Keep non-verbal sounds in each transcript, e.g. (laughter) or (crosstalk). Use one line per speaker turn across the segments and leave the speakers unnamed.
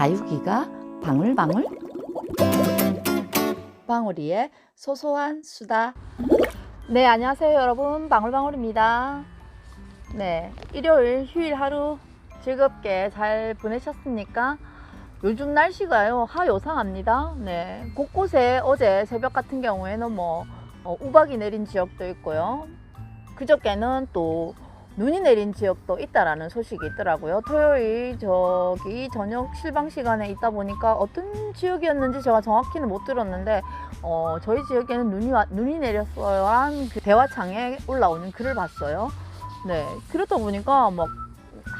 다육이가 방울방울? 방울이의 소소한 수다. 네 안녕하세요 여러분. 방울방울입니다. 네 일요일 휴일 하루 즐겁게 잘 보내셨습니까? 요즘 날씨가요 하요상합니다. 네 곳곳에 어제 새벽 같은 경우에는 뭐 어, 우박이 내린 지역도 있고요. 그저께는 또 눈이 내린 지역도 있다라는 소식이 있더라고요. 토요일 저기 저녁 실방 시간에 있다 보니까 어떤 지역이었는지 제가 정확히는 못 들었는데 어, 저희 지역에는 눈이 와, 눈이 내렸어요. 한 그 대화창에 올라오는 글을 봤어요. 네 그렇다 보니까 막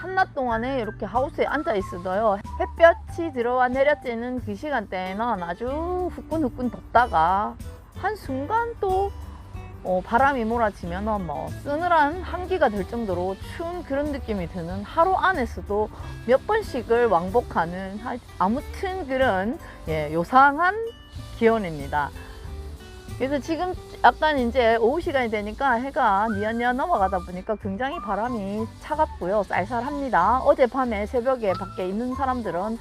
한낮 동안에 이렇게 하우스에 앉아 있어도요 햇볕이 들어와 내려지는 그 시간대에는 아주 후끈후끈 덥다가 한 순간 또 어, 바람이 몰아치면 뭐 쓰늘한 한기가 될 정도로 추운 그런 느낌이 드는 하루 안에서도 몇 번씩을 왕복하는 하- 아무튼 그런 예, 요상한 기온입니다. 그래서 지금 약간 이제 오후 시간이 되니까 해가 뉘엿뉘엿 넘어가다 보니까 굉장히 바람이 차갑고요. 쌀쌀합니다. 어젯밤에 새벽에 밖에 있는 사람들은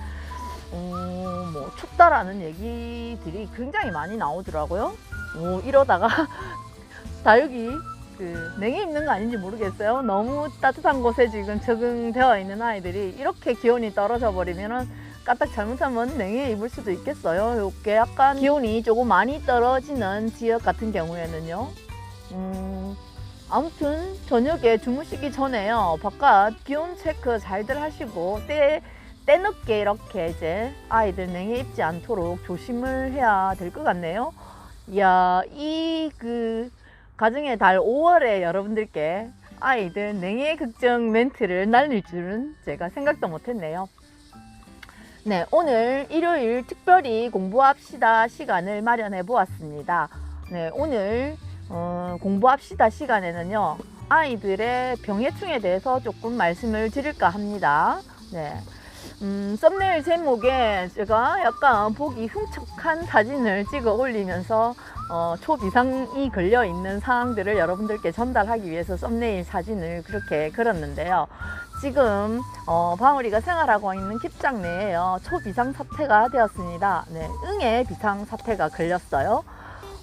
음, 뭐 춥다라는 얘기들이 굉장히 많이 나오더라고요. 오, 이러다가 (laughs) 다육이 그 냉해 입는 거 아닌지 모르겠어요. 너무 따뜻한 곳에 지금 적응되어 있는 아이들이 이렇게 기온이 떨어져 버리면은 까딱 잘못하면 냉해 입을 수도 있겠어요. 이게 약간 기온이 조금 많이 떨어지는 지역 같은 경우에는요. 음, 아무튼 저녁에 주무시기 전에요. 바깥 기온 체크 잘들 하시고 때 때늦게 이렇게 이제 아이들 냉해 입지 않도록 조심을 해야 될 것 같네요. 이야, 이 그 가정의 달 5월에 여러분들께 아이들 냉해 극정 멘트를 날릴 줄은 제가 생각도 못했네요. 네, 오늘 일요일 특별히 공부합시다 시간을 마련해 보았습니다. 네, 오늘 어, 공부합시다 시간에는요, 아이들의 병해충에 대해서 조금 말씀을 드릴까 합니다. 네. 음, 썸네일 제목에 제가 약간 보기 흉측한 사진을 찍어 올리면서 어, 초비상이 걸려 있는 상황들을 여러분들께 전달하기 위해서 썸네일 사진을 그렇게 걸었는데요. 지금 어, 방울이가 생활하고 있는 깁장 내에요. 초비상 사태가 되었습니다. 네, 응애 비상 사태가 걸렸어요.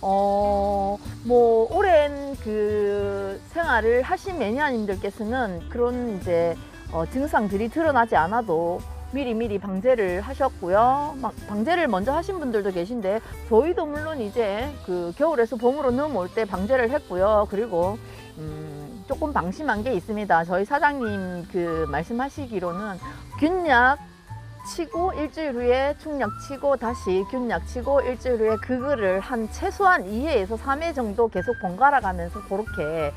어, 뭐 오랜 그 생활을 하신 매니아님들께서는 그런 이제 어, 증상들이 드러나지 않아도 미리미리 방제를 하셨고요. 막 방제를 먼저 하신 분들도 계신데 저희도 물론 이제 그 겨울에서 봄으로 넘어올 때 방제를 했고요. 그리고 음, 조금 방심한 게 있습니다. 저희 사장님 그 말씀하시기로는 균약 치고 일주일 후에 충약 치고 다시 균약 치고 일주일 후에 그거를 한 최소한 2회에서 3회 정도 계속 번갈아 가면서 그렇게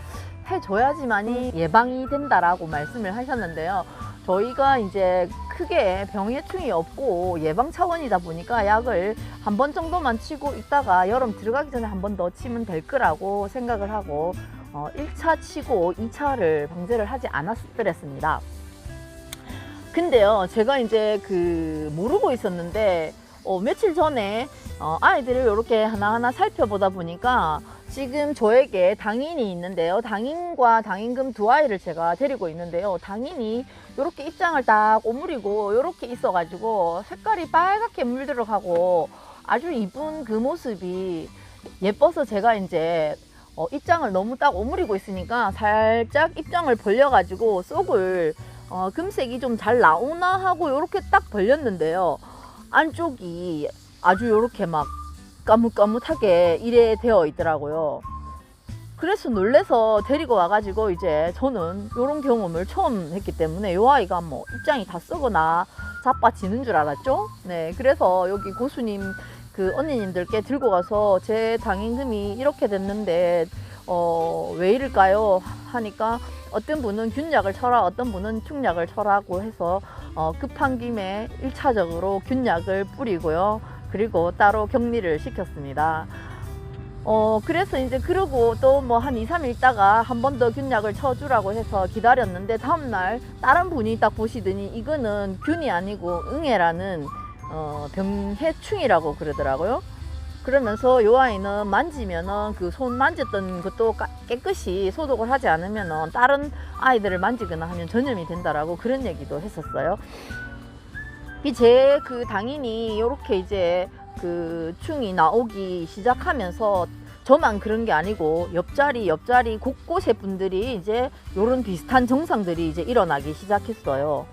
해줘야지만이 예방이 된다라고 말씀을 하셨는데요. 저희가 이제 크게 병해충이 없고 예방 차원이다 보니까 약을 한 번 정도만 치고 있다가 여름 들어가기 전에 한 번 더 치면 될 거라고 생각을 하고 어, 1차 치고 2차를 방제를 하지 않았더랬습니다. 근데요, 제가 이제 그 모르고 있었는데 어, 며칠 전에 어, 아이들을 이렇게 하나하나 살펴보다 보니까 지금 저에게 당인이 있는데요. 당인과 당인금 두 아이를 제가 데리고 있는데요. 당인이 이렇게 입장을 딱 오므리고 이렇게 있어 가지고 색깔이 빨갛게 물들어 가고 아주 이쁜 그 모습이 예뻐서 제가 이제 어, 입장을 너무 딱 오므리고 있으니까 살짝 입장을 벌려 가지고 속을 어, 금색이 좀 잘 나오나 하고 이렇게 딱 벌렸는데요. 안쪽이 아주 이렇게 막 까뭇까뭇하게 이래 되어 있더라고요. 그래서 놀래서 데리고 와가지고 이제 저는 이런 경험을 처음 했기 때문에 이 아이가 뭐 입장이 다 썩거나 자빠지는 줄 알았죠. 네, 그래서 여기 고수님 그 언니님들께 들고 가서 제 당임금이 이렇게 됐는데 어, 왜 이럴까요? 하니까 어떤 분은 균약을 쳐라, 어떤 분은 충약을 쳐라고 해서 어, 급한 김에 일차적으로 균약을 뿌리고요. 그리고 따로 격리를 시켰습니다. 어, 그래서 이제 그러고 또 뭐 한 2, 3일 있다가 한 번 더 균약을 쳐주라고 해서 기다렸는데 다음날 다른 분이 딱 보시더니 이거는 균이 아니고 응애라는 어, 병해충이라고 그러더라고요. 그러면서 요 아이는 만지면은 그 손 만졌던 것도 까- 깨끗이 소독을 하지 않으면은 다른 아이들을 만지거나 하면 전염이 된다라고 그런 얘기도 했었어요. 이제 그 당연히 이렇게 이제 그 충이 나오기 시작하면서 저만 그런 게 아니고 옆자리 옆자리 곳곳에 분들이 이제 요런 비슷한 정상들이 이제 일어나기 시작했어요.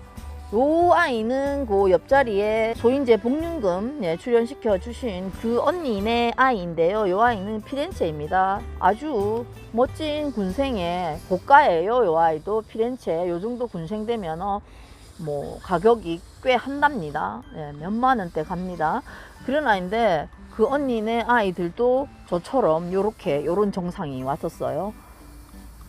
요 아이는 그 옆자리에 조인재 복륜금 예, 출연시켜 주신 그 언니네 아이인데요. 요 아이는 피렌체입니다. 아주 멋진 군생의 고가예요. 요 아이도 피렌체 요 정도 군생 되면 어, 뭐 가격이 꽤 한답니다. 예, 몇만 원대 갑니다. 그런 아이인데 그 언니네 아이들도 저처럼 요렇게 요런 정상이 왔었어요.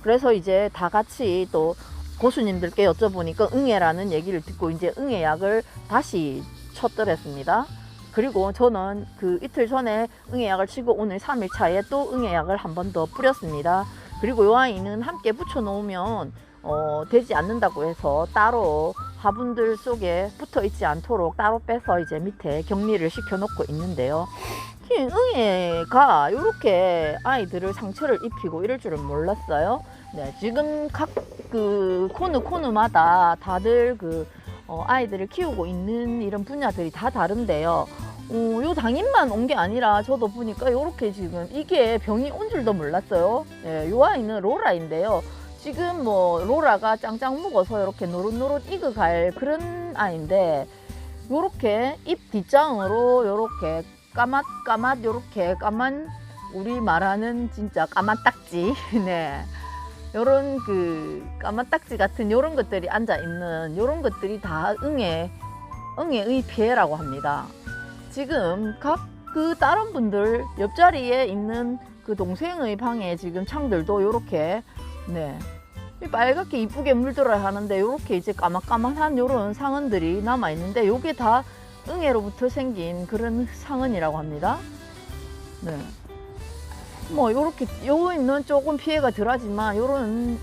그래서 이제 다 같이 또 고수님들께 여쭤보니까 응애라는 얘기를 듣고 이제 응애약을 다시 쳤더랬습니다. 그리고 저는 그 이틀 전에 응애약을 치고 오늘 3일 차에 또 응애약을 한 번 더 뿌렸습니다. 그리고 요 아이는 함께 붙여 놓으면 어, 되지 않는다고 해서 따로 화분들 속에 붙어 있지 않도록 따로 빼서 이제 밑에 격리를 시켜 놓고 있는데요. 이 응애가 이렇게 아이들을 상처를 입히고 이럴 줄은 몰랐어요. 네, 지금 각 그 코너 코너마다 다들 그 어, 아이들을 키우고 있는 이런 분야들이 다 다른데요. 어, 요 당인만 온 게 아니라 저도 보니까 요렇게 지금 이게 병이 온 줄도 몰랐어요. 예, 요 아이는 로라인데요. 지금 뭐 로라가 짱짱 묵어서 이렇게 노릇노릇 익어갈 그런 아이인데 요렇게 잎 뒷장으로 요렇게 까맣까맣 요렇게 까만 우리 말하는 진짜 까만 딱지 (laughs) 네 요런 그 까만 딱지 같은 요런 것들이 앉아 있는 요런 것들이 다 응애 응애의 피해라고 합니다 지금 각 그 다른 분들 옆자리에 있는 그 동생의 방에 지금 창들도 요렇게 네이 빨갛게 이쁘게 물들어야 하는데 요렇게 이제 까만까만한 요런 상흔들이 남아 있는데 요게 다 응애로부터 생긴 그런 상흔이라고 합니다. 네. 뭐 요렇게 요는 조금 피해가 덜하지만 요런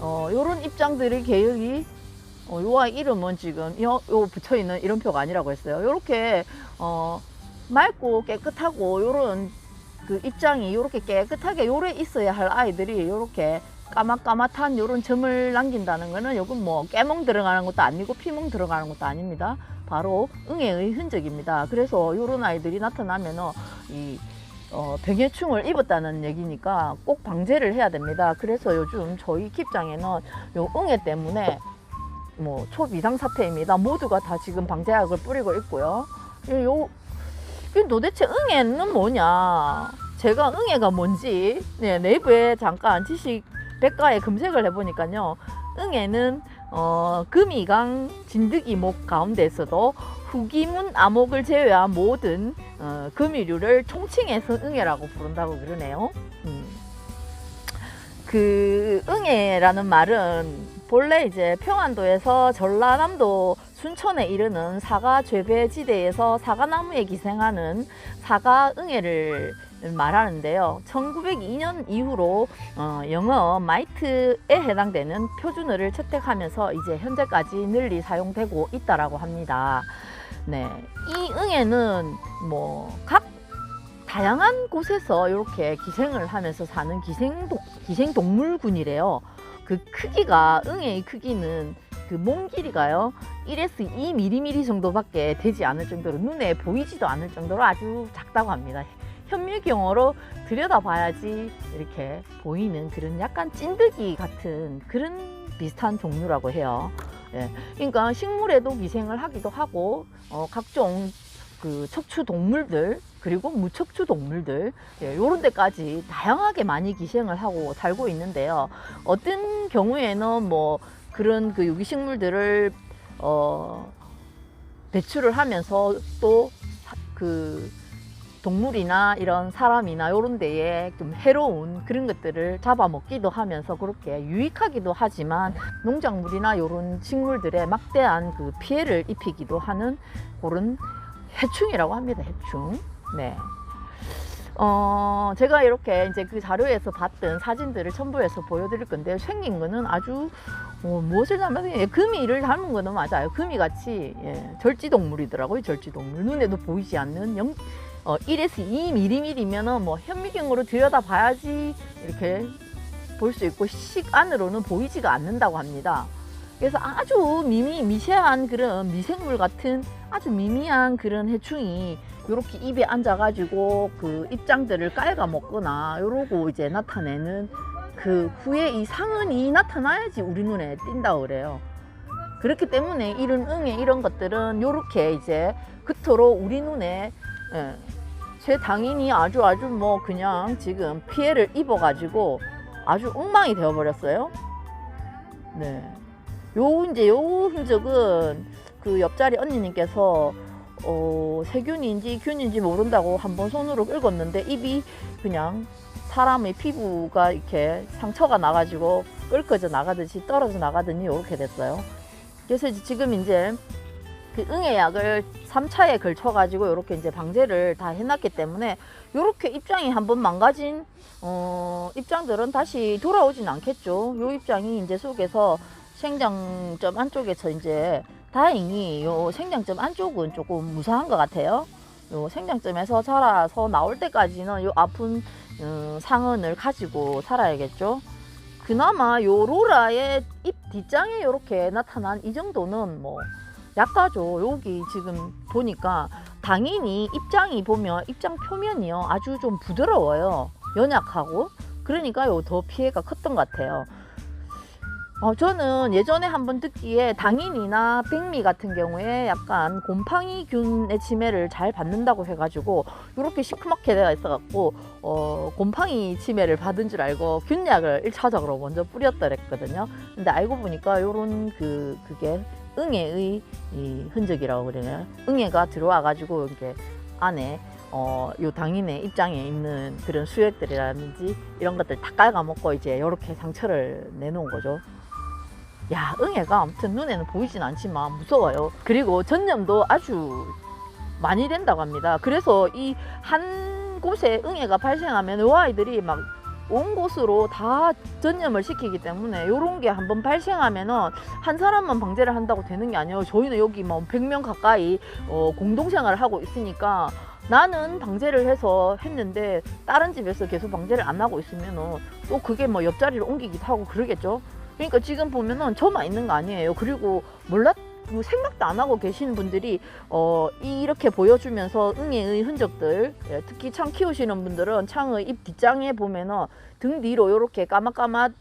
어 요런 입장들의 계획이 어, 요 아이 이름은 지금 요, 요 붙여 있는 이름표가 아니라고 했어요. 요렇게 어 맑고 깨끗하고 요런 그 입장이 요렇게 깨끗하게 요래 있어야 할 아이들이 요렇게 까맣까맣한 요런 점을 남긴다는 거는 요건 뭐 깨몽 들어가는 것도 아니고 피몽 들어가는 것도 아닙니다. 바로 응애의 흔적입니다. 그래서 요런 아이들이 나타나면은 이 어, 병해충을 입었다는 얘기니까 꼭 방제를 해야 됩니다. 그래서 요즘 저희 킵장에는 요 응애 때문에 뭐 초비상 사태입니다. 모두가 다 지금 방제약을 뿌리고 있고요. 요, 요 도대체 응애는 뭐냐? 제가 응애가 뭔지 네, 네이버에 잠깐 지식 백과에 검색을 해보니까요. 응애는 어, 금이강 진드기목 가운데서도 후기문 암목을 제외한 모든 어, 금이류를 총칭해서 응애라고 부른다고 그러네요. 음. 그 응애라는 말은 본래 이제 평안도에서 전라남도 순천에 이르는 사과 죄배지대에서 사과나무에 기생하는 사과 응애를 말하는데요. 1902년 이후로 어, 영어 마이트에 해당되는 표준어를 채택하면서 이제 현재까지 널리 사용되고 있다라고 합니다. 네, 이 응애는 뭐 각 다양한 곳에서 이렇게 기생을 하면서 사는 기생동, 기생동물군이래요. 그 크기가 응애의 크기는 그몸 길이가요 1에서 2mm 정도밖에 되지 않을 정도로 눈에 보이지도 않을 정도로 아주 작다고 합니다. 현미경으로 들여다봐야지 이렇게 보이는 그런 약간 찐득이 같은 그런 비슷한 종류라고 해요. 예, 그러니까 식물에도 기생을 하기도 하고 어, 각종 그 척추 동물들 그리고 무척추 동물들 예, 이런 데까지 다양하게 많이 기생을 하고 살고 있는데요. 어떤 경우에는 뭐 그런 그 유기식물들을 어, 배출을 하면서 또그 동물이나 이런 사람이나 이런 데에 좀 해로운 그런 것들을 잡아먹기도 하면서 그렇게 유익하기도 하지만 농작물이나 이런 식물들에 막대한 그 피해를 입히기도 하는 그런 해충이라고 합니다. 해충. 네. 어, 제가 이렇게 이제 그 자료에서 봤던 사진들을 첨부해서 보여드릴 건데 생긴 거는 아주 어, 무엇을 닮았냐 금이를 닮은 거는 맞아요. 금이 같이 예, 절지 동물이더라고요. 절지 동물 눈에도 보이지 않는 영, 어, 1에서 2mm면은 뭐 현미경으로 들여다 봐야지 이렇게 볼 수 있고 식 안으로는 보이지가 않는다고 합니다. 그래서 아주 미미 미세한 그런 미생물 같은 아주 미미한 그런 해충이 요렇게 입에 앉아가지고 그 입장들을 깔가 먹거나 요러고 이제 나타내는 그 후에 이 상흔이 나타나야지 우리 눈에 띈다 그래요. 그렇기 때문에 이런 응애 이런 것들은 요렇게 이제 그토록 우리 눈에 예, 제 당인이 아주 아주 뭐 그냥 지금 피해를 입어가지고 아주 엉망이 되어버렸어요. 네. 요 이제 요 흔적은 그 옆자리 언니님께서 어, 세균인지 균인지 모른다고 한번 손으로 긁었는데 입이 그냥 사람의 피부가 이렇게 상처가 나가지고 끓거져 나가듯이 떨어져 나가더니 이렇게 됐어요. 그래서 지금 이제 그 응애약을 3차에 걸쳐 가지고 이렇게 이제 방제를 다 해놨기 때문에 이렇게 입장이 한번 망가진 어, 입장들은 다시 돌아오진 않겠죠. 요 입장이 이제 속에서 생장점 안쪽에서 이제 다행히 요 생장점 안쪽은 조금 무사한 것 같아요. 요 생장점에서 자라서 나올 때까지는 요 아픈 음, 상흔을 가지고 살아야겠죠. 그나마 요 로라의 입 뒷장에 이렇게 나타난 이 정도는 뭐 약하죠. 여기 지금 보니까 당연히 입장이 보면 입장 표면이요 아주 좀 부드러워요. 연약하고 그러니까 요더 피해가 컸던 것 같아요. 어, 저는 예전에 한번 듣기에 당인이나 백미 같은 경우에 약간 곰팡이균의 치매를 잘 받는다고 해가지고 이렇게 시커멓게 되어 있어갖고 어, 곰팡이 치매를 받은 줄 알고 균약을 1차적으로 먼저 뿌렸더랬거든요. 근데 알고 보니까 요런 그 그게 응애의 이 흔적이라고 그러나요? 응애가 들어와 가지고 이렇게 안에 어, 요 당인의 입장에 있는 그런 수액들이라든지 이런 것들 다 깔아먹고 이제 이렇게 상처를 내놓은 거죠. 야, 응애가 아무튼 눈에는 보이진 않지만 무서워요. 그리고 전염도 아주 많이 된다고 합니다. 그래서 이 한 곳에 응애가 발생하면 요 아이들이 막 온 곳으로 다 전염을 시키기 때문에 요런 게 한번 발생하면은 한 사람만 방제를 한다고 되는 게 아니에요. 저희는 여기 뭐 100명 가까이 어, 공동생활을 하고 있으니까 나는 방제를 해서 했는데 다른 집에서 계속 방제를 안 하고 있으면은 또 그게 뭐 옆자리를 옮기기도 하고 그러겠죠. 그러니까 지금 보면은 저만 있는 거 아니에요. 그리고 몰랐 뭐 생각도 안 하고 계시는 분들이 어 이렇게 보여주면서 응애의 흔적들 예, 특히 창 키우시는 분들은 창의 입 뒷장에 보면은 등 뒤로 이렇게 까맣까맣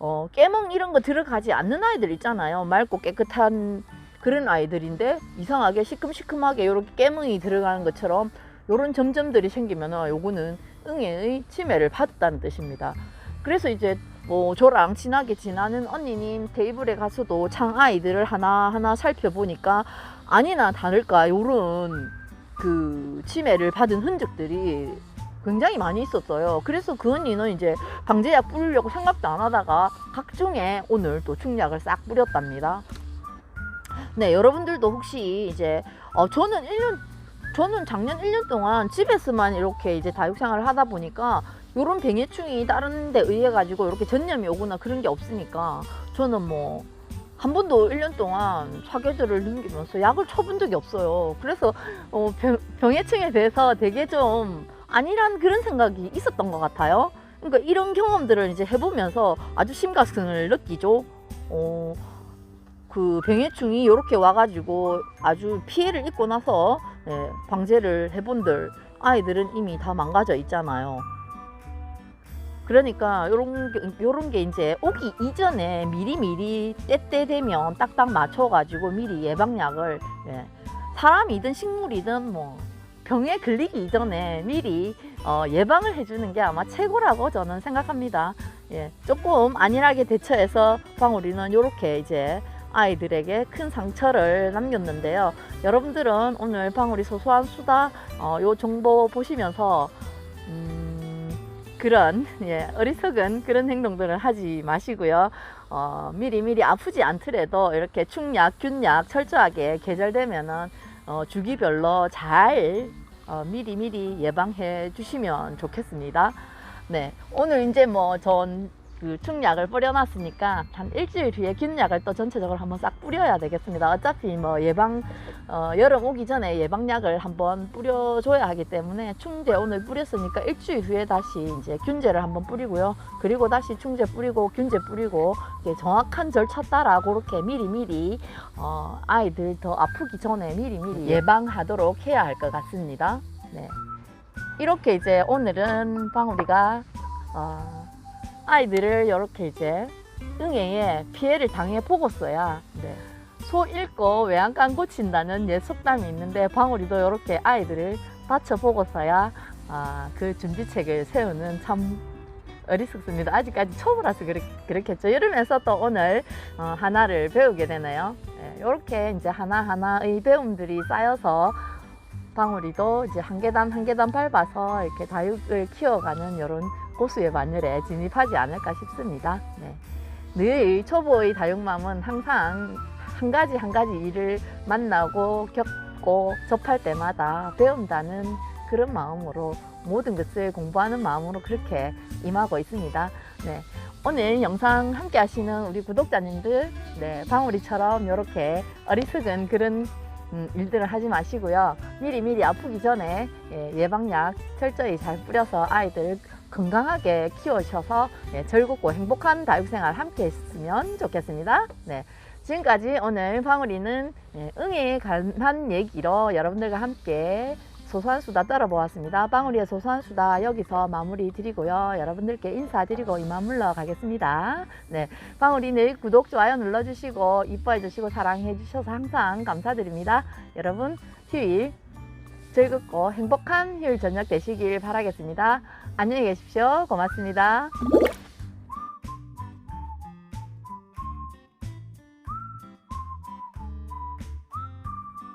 어 깨멍 이런 거 들어가지 않는 아이들 있잖아요. 맑고 깨끗한 그런 아이들인데 이상하게 시큼시큼하게 이렇게 깨멍이 들어가는 것처럼 이런 점점들이 생기면은 요거는 응애의 치매를 받았다는 뜻입니다. 그래서 이제 뭐 저랑 친하게 지나는 언니님 테이블에 가서도 창 아이들을 하나하나 살펴보니까 아니나 다를까 요런 그 치매를 받은 흔적들이 굉장히 많이 있었어요. 그래서 그 언니는 이제 방제약 뿌리려고 생각도 안 하다가 각종의 오늘 또 충약을 싹 뿌렸답니다. 네, 여러분들도 혹시 이제 어 저는 1년 저는 작년 1년 동안 집에서만 이렇게 이제 다육 생활을 하다 보니까 요런 병해충이 다른 데 의해 가지고 이렇게 전염이 오거나 그런 게 없으니까 저는 뭐 한 번도 1년 동안 사계절을 넘기면서 약을 쳐본 적이 없어요. 그래서 어, 병, 병해충에 대해서 되게 좀 아니란 그런 생각이 있었던 것 같아요. 그러니까 이런 경험들을 이제 해보면서 아주 심각성을 느끼죠. 어, 그 병해충이 이렇게 와가지고 아주 피해를 입고 나서 예, 방제를 해본들 아이들은 이미 다 망가져 있잖아요. 그러니까 요런 게, 요런 게 이제 오기 이전에 미리미리 때때 되면 딱딱 맞춰 가지고 미리 예방약을 예, 사람이든 식물이든 뭐 병에 걸리기 이전에 미리 어, 예방을 해주는 게 아마 최고라고 저는 생각합니다. 예, 조금 안일하게 대처해서 방울이는 이렇게 이제 아이들에게 큰 상처를 남겼는데요. 여러분들은 오늘 방울이 소소한 수다 어, 요 정보 보시면서 음, 그런 예, 어리석은 그런 행동들을 하지 마시고요. 어, 미리 미리 아프지 않더라도 이렇게 충약, 균약 철저하게 계절되면은 어, 주기별로 잘 어, 미리 미리 예방해 주시면 좋겠습니다. 네, 오늘 이제 뭐 전 그 충약을 뿌려놨으니까 한 일주일 뒤에 균약을 또 전체적으로 한번 싹 뿌려야 되겠습니다. 어차피 뭐 예방 어, 여름 오기 전에 예방약을 한번 뿌려줘야 하기 때문에 충제 오늘 뿌렸으니까 일주일 후에 다시 이제 균제를 한번 뿌리고요. 그리고 다시 충제 뿌리고 균제 뿌리고 정확한 절차 따라 그렇게 미리 미리 어, 아이들 더 아프기 전에 미리 미리 예방하도록 해야 할 것 같습니다. 네. 이렇게 이제 오늘은 방울이가 어, 아이들을 이렇게 이제 응애에 피해를 당해 보고서야 네. 소 잃고 외양간 고친다는 옛 속담이 있는데 방울이도 이렇게 아이들을 다쳐 보고서야 아, 그 준비책을 세우는 참 어리석습니다. 아직까지 초보라서 그렇, 그렇겠죠. 이러면서 또 오늘 어, 하나를 배우게 되네요. 이렇게 이제 하나하나의 배움들이 쌓여서 방울이도 이제 한 계단 한 계단 밟아서 이렇게 다육을 키워가는 이런 고수의 마늘에 진입하지 않을까 싶습니다. 네. 늘 초보의 다육맘은 항상 한 가지 한 가지 일을 만나고 겪고 접할 때마다 배운다는 그런 마음으로 모든 것을 공부하는 마음으로 그렇게 임하고 있습니다. 네. 오늘 영상 함께 하시는 우리 구독자님들, 네, 방울이처럼 이렇게 어리석은 그런 음, 일들을 하지 마시고요. 미리미리 아프기 전에 예, 예방약 철저히 잘 뿌려서 아이들 건강하게 키우셔서 예, 즐겁고 행복한 다육생활 함께 했으면 좋겠습니다. 네. 지금까지 오늘 방울이는 예, 응에 관한 얘기로 여러분들과 함께 소소한 수다 떨어보았습니다. 방울이의 소소한 수다 여기서 마무리 드리고요. 여러분들께 인사드리고 이만 물러가겠습니다. 네, 방울이 늘 구독, 좋아요 눌러주시고 이뻐해 주시고 사랑해 주셔서 항상 감사드립니다. 여러분 휴일 즐겁고 행복한 휴일 저녁 되시길 바라겠습니다. 안녕히 계십시오. 고맙습니다.